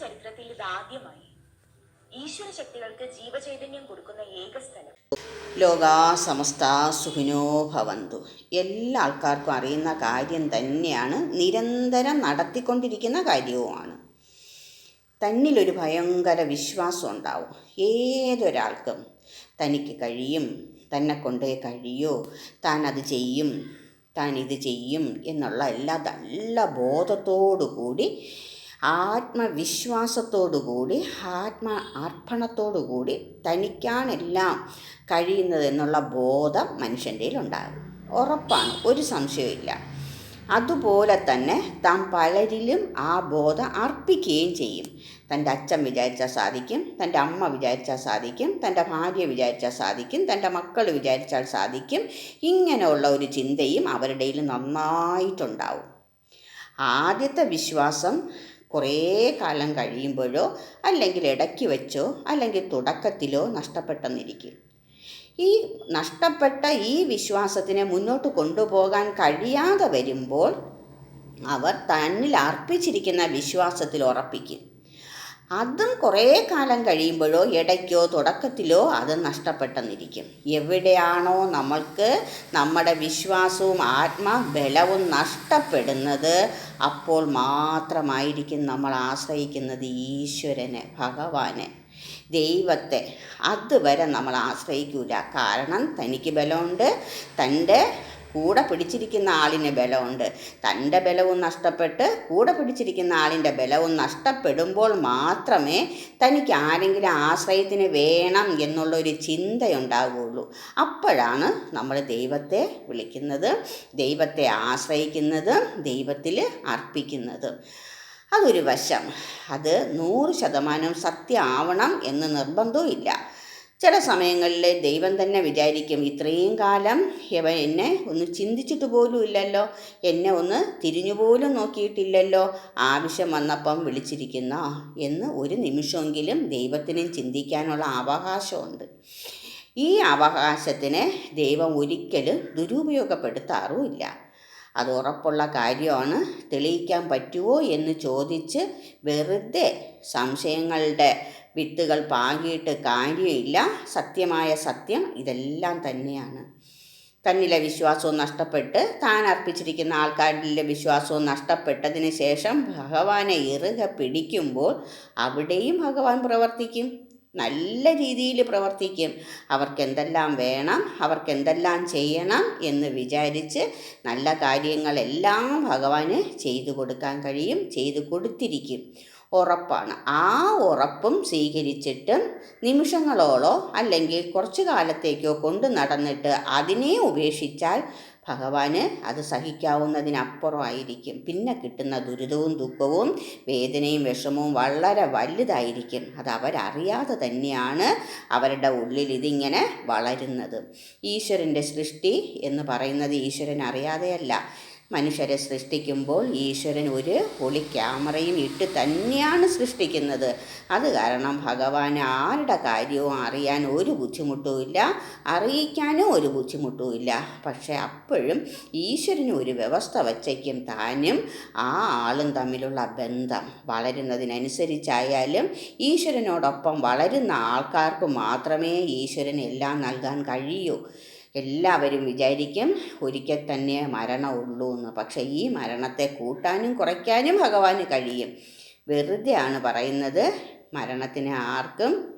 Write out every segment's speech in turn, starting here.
ചരിത്രത്തിൽ ഇത് ആദ്യമായി. ഈശ്വര ശക്തികൾക്ക് ജീവചൈതന്യം കൊടുക്കുന്ന ഏക സ്ഥലം. ലോകാ സമസ്ത സുഖിനോ ഭവന്തു. എല്ലാ ആൾക്കാർക്കും അറിയുന്ന കാര്യം തന്നെയാണ് നിരന്തരം നടത്തിക്കൊണ്ടിരിക്കുന്ന കാര്യവുമാണ്. തന്നിലൊരു ഭയങ്കര വിശ്വാസം ഉണ്ടാവും. ഏതൊരാൾക്കും തനിക്ക് കഴിയും തന്നെ കൊണ്ടേ കഴിയോ താൻ അത് ചെയ്യും താൻ ഇത് ചെയ്യും എന്നുള്ള എല്ലാ നല്ല ബോധത്തോടു കൂടി ആത്മവിശ്വാസത്തോടു കൂടി ആത്മ അർപ്പണത്തോടുകൂടി തനിക്കാണെല്ലാം കഴിയുന്നത് എന്നുള്ള ബോധം മനുഷ്യന്റെ ഉണ്ടാകും ഉറപ്പാണ് ഒരു സംശയമില്ല അതുപോലെ തന്നെ താൻ പലരിലും ആ ബോധം അർപ്പിക്കുകയും ചെയ്യും. തന്റെ അച്ഛൻ വിചാരിച്ചാൽ സാധിക്കും തന്റെ അമ്മ വിചാരിച്ചാൽ സാധിക്കും തന്റെ ഭാര്യ വിചാരിച്ചാൽ സാധിക്കും തന്റെ മക്കൾ വിചാരിച്ചാൽ സാധിക്കും. ഇങ്ങനെയുള്ള ഒരു ചിന്തയും അവരുടെ ഇടയിൽ നന്നായിട്ടുണ്ടാവും. ആദ്യത്തെ വിശ്വാസം കുറേ കാലം കഴിയുമ്പോഴോ അല്ലെങ്കിൽ ഇടയ്ക്ക് വെച്ചോ അല്ലെങ്കിൽ തുടക്കത്തിലോ നഷ്ടപ്പെട്ടെന്നിരിക്കും. ഈ നഷ്ടപ്പെട്ട ഈ വിശ്വാസത്തിനെ മുന്നോട്ട് കൊണ്ടുപോകാൻ കഴിയാതെ വരുമ്പോൾ അവർ തന്നിൽ അർപ്പിച്ചിരിക്കുന്ന വിശ്വാസത്തിൽ ഉറപ്പിക്കും. അതും കുറേ കാലം കഴിയുമ്പോഴോ ഇടയ്ക്കോ തുടക്കത്തിലോ അത് നഷ്ടപ്പെട്ടെന്നിരിക്കും. എവിടെയാണോ നമ്മൾക്ക് നമ്മുടെ വിശ്വാസവും ആത്മബലവും നഷ്ടപ്പെടുന്നത് അപ്പോൾ മാത്രമായിരിക്കും നമ്മൾ ആശ്രയിക്കുന്നത് ഈശ്വരനെ ഭഗവാനെ ദൈവത്തെ. അതുവരെ നമ്മൾ ആശ്രയിക്കൂല. കാരണം തനിക്ക് ബലമുണ്ട് തന്റെ കൂടെ പിടിച്ചിരിക്കുന്ന ആളിന് ബലമുണ്ട്. തന്റെ ബലവും നഷ്ടപ്പെട്ട് കൂടെ പിടിച്ചിരിക്കുന്ന ആളിന്റെ ബലവും നഷ്ടപ്പെടുമ്പോൾ മാത്രമേ തനിക്ക് ആരെങ്കിലും ആശ്രയത്തിന് വേണം എന്നുള്ളൊരു ചിന്തയുണ്ടാവുകയുള്ളൂ അപ്പോഴാണ് നമ്മൾ ദൈവത്തെ വിളിക്കുന്നത് ദൈവത്തെ ആശ്രയിക്കുന്നത് ദൈവത്തിൽ അർപ്പിക്കുന്നത്. അതൊരു വശം. അത് നൂറ് ശതമാനം സത്യമാവണം എന്ന് നിർബന്ധവും ഇല്ല ചില സമയങ്ങളിൽ ദൈവം തന്നെ വിചാരിക്കും ഇത്രയും കാലം ഇവ എന്നെ ഒന്ന് ചിന്തിച്ചിട്ട് പോലും ഇല്ലല്ലോ എന്നെ ഒന്ന് തിരിഞ്ഞു പോലും നോക്കിയിട്ടില്ലല്ലോ ആവശ്യം വന്നപ്പം വിളിച്ചിരിക്കുന്ന എന്ന് ഒരു നിമിഷമെങ്കിലും ദൈവത്തിനും ചിന്തിക്കാനുള്ള അവകാശമുണ്ട്. ഈ അവകാശത്തിനെ ദൈവം ഒരിക്കലും ദുരുപയോഗപ്പെടുത്താറുമില്ല അത് ഉറപ്പുള്ള കാര്യമാണ്. തെളിയിക്കാൻ പറ്റുമോ എന്ന് ചോദിച്ച് വെറുതെ സംശയങ്ങളുടെ വിത്തുകൾ പാകിയിട്ട് കാര്യമില്ല. സത്യമായ സത്യം ഇതെല്ലാം തന്നെയാണ്. തന്നിലെ വിശ്വാസവും നഷ്ടപ്പെട്ട് താൻ അർപ്പിച്ചിരിക്കുന്ന ആൾക്കാരിലെ വിശ്വാസവും നഷ്ടപ്പെട്ടതിന് ശേഷം ഭഗവാനെ ഇറുകെ പിടിക്കുമ്പോൾ അവിടെയും ഭഗവാൻ പ്രവർത്തിക്കും. നല്ല രീതിയിൽ പ്രവർത്തിക്കും. അവർക്കെന്തെല്ലാം വേണം അവർക്കെന്തെല്ലാം ചെയ്യണം എന്ന് വിചാരിച്ച് നല്ല കാര്യങ്ങളെല്ലാം ഭഗവാന് ചെയ്തു കൊടുക്കാൻ കഴിയും ചെയ്തു കൊടുത്തിരിക്കും. ഉറപ്പാണ്. ആ ഉറപ്പും സ്വീകരിച്ചിട്ട് നിമിഷങ്ങളോളോ അല്ലെങ്കിൽ കുറച്ചു കാലത്തേക്കോ കൊണ്ട് നടന്നിട്ട് അതിനെ ഉപേക്ഷിച്ചാൽ ഭഗവാന് അത് സഹിക്കാവുന്നതിനപ്പുറമായിരിക്കും. പിന്നെ കിട്ടുന്ന ദുരിതവും ദുഃഖവും വേദനയും വിഷമവും വളരെ വലുതായിരിക്കും. അത് അവരറിയാതെ തന്നെയാണ് അവരുടെ ഉള്ളിൽ ഇതിങ്ങനെ വളരുന്നത്. ഈശ്വരന്റെ സൃഷ്ടി എന്ന് പറയുന്നത് ഈശ്വരൻ അറിയാതെയല്ല. മനുഷ്യരെ സൃഷ്ടിക്കുമ്പോൾ ഈശ്വരൻ ഒരു ഒളി ക്യാമറയും ഇട്ട് തന്നെയാണ് സൃഷ്ടിക്കുന്നത്. അത് കാരണം ഭഗവാൻ ആരുടെ കാര്യവും അറിയാൻ ഒരു ബുദ്ധിമുട്ടുമില്ല അറിയിക്കാനും ഒരു ബുദ്ധിമുട്ടുമില്ല പക്ഷേ അപ്പോഴും ഈശ്വരന് ഒരു വ്യവസ്ഥ വച്ചേക്കും താനും ആ ആളും തമ്മിലുള്ള ബന്ധം. വളരുന്നതിനനുസരിച്ചായാലും ഈശ്വരനോടൊപ്പം വളരുന്ന ആൾക്കാർക്ക് മാത്രമേ ഈശ്വരൻ എല്ലാം നൽകാൻ കഴിയൂ. എല്ലാവരും വിചാരിക്കും ഒരിക്കൽ തന്നെ മരണമുള്ളൂ എന്ന്. പക്ഷേ ഈ മരണത്തെ കൂട്ടാനും കുറയ്ക്കാനും ഭഗവാന് കഴിയും. വെറുതെയാണ് പറയുന്നത് മരണത്തിന് ആർക്കും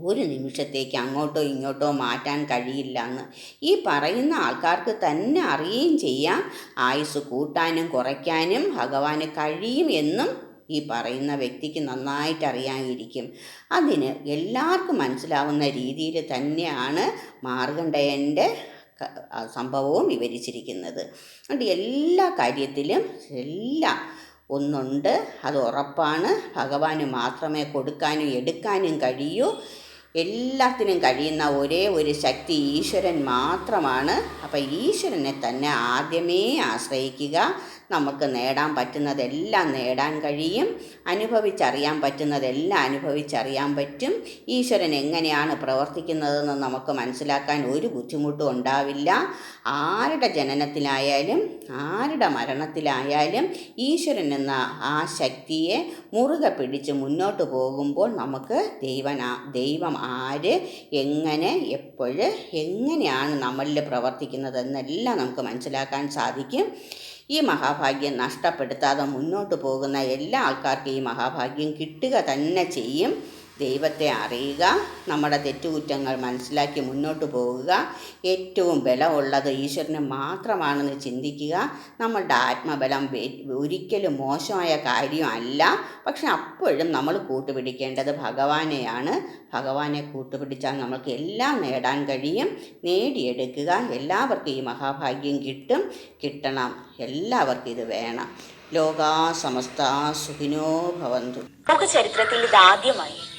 ഒരു നിമിഷത്തേക്ക് അങ്ങോട്ടോ ഇങ്ങോട്ടോ മാറ്റാൻ കഴിയില്ല എന്ന്. ഈ പറയുന്ന ആൾക്കാർക്ക് തന്നെ അറിയുകയും ചെയ്യാം. ആയുസ് കൂട്ടാനും കുറയ്ക്കാനും ഭഗവാന് കഴിയും എന്നും ഈ പറയുന്ന വ്യക്തിക്ക് നന്നായിട്ട് അറിയാനിരിക്കും അതിന് എല്ലാവർക്കും മനസ്സിലാവുന്ന രീതിയിൽ തന്നെയാണ് മാർഗണ്ഡയന്റെ സംഭവവും വിവരിച്ചിരിക്കുന്നത്. അതുകൊണ്ട് എല്ലാ കാര്യത്തിലും എല്ലാം ഒന്നുണ്ട്. അത് ഉറപ്പാണ്. ഭഗവാന് മാത്രമേ കൊടുക്കാനും എടുക്കാനും കഴിയൂ. എല്ലാത്തിനും കഴിയുന്ന ഒരേ ഒരു ശക്തി ഈശ്വരൻ മാത്രമാണ്. അപ്പം ഈശ്വരനെ തന്നെ ആദ്യമേ ആശ്രയിക്കുക. നമുക്ക് നേടാൻ പറ്റുന്നതെല്ലാം നേടാൻ കഴിയും. അനുഭവിച്ചറിയാൻ പറ്റുന്നതെല്ലാം അനുഭവിച്ചറിയാൻ പറ്റും. ഈശ്വരൻ എങ്ങനെയാണ് പ്രവർത്തിക്കുന്നതെന്ന് നമുക്ക് മനസ്സിലാക്കാൻ ഒരു ബുദ്ധിമുട്ടും ഉണ്ടാവില്ല. ആരുടെ ജനനത്തിലായാലും ആരുടെ മരണത്തിലായാലും ഈശ്വരൻ എന്ന ആ ശക്തിയെ മുറുകെ പിടിച്ച് മുന്നോട്ട് പോകുമ്പോൾ നമുക്ക് ദൈവന ദൈവം ആര് എങ്ങനെ എപ്പോഴ് എങ്ങനെയാണ് നമ്മളിൽ പ്രവർത്തിക്കുന്നതെന്നെല്ലാം നമുക്ക് മനസ്സിലാക്കാൻ സാധിക്കും. ഈ മഹാഭാഗ്യം നഷ്ടപ്പെടുത്താതെ മുന്നോട്ട് പോകുന്ന എല്ലാ ആൾക്കാർക്കും ഈ മഹാഭാഗ്യം കിട്ടുക തന്നെ ചെയ്യും. ദൈവത്തെ അറിയുക നമ്മുടെ തെറ്റുകുറ്റങ്ങൾ മനസ്സിലാക്കി മുന്നോട്ട് പോവുക. ഏറ്റവും ബലമുള്ളത് ഈശ്വരന് മാത്രമാണെന്ന് ചിന്തിക്കുക. നമ്മളുടെ ആത്മബലം ഒരിക്കലും മോശമായ കാര്യമല്ല. പക്ഷെ അപ്പോഴും നമ്മൾ കൂട്ടുപിടിക്കേണ്ടത് ഭഗവാനെയാണ്. ഭഗവാനെ കൂട്ടുപിടിച്ചാൽ നമുക്ക് എല്ലാം നേടാൻ കഴിയും. നേടിയെടുക്കുക. എല്ലാവർക്കും ഈ മഹാഭാഗ്യം കിട്ടും. കിട്ടണം. എല്ലാവർക്കും ഇത് വേണം. ലോകാ സമസ്ത സുഖിനോ ഭവന്തു. ചരിത്രത്തിൽ ഇതാദ്യമായി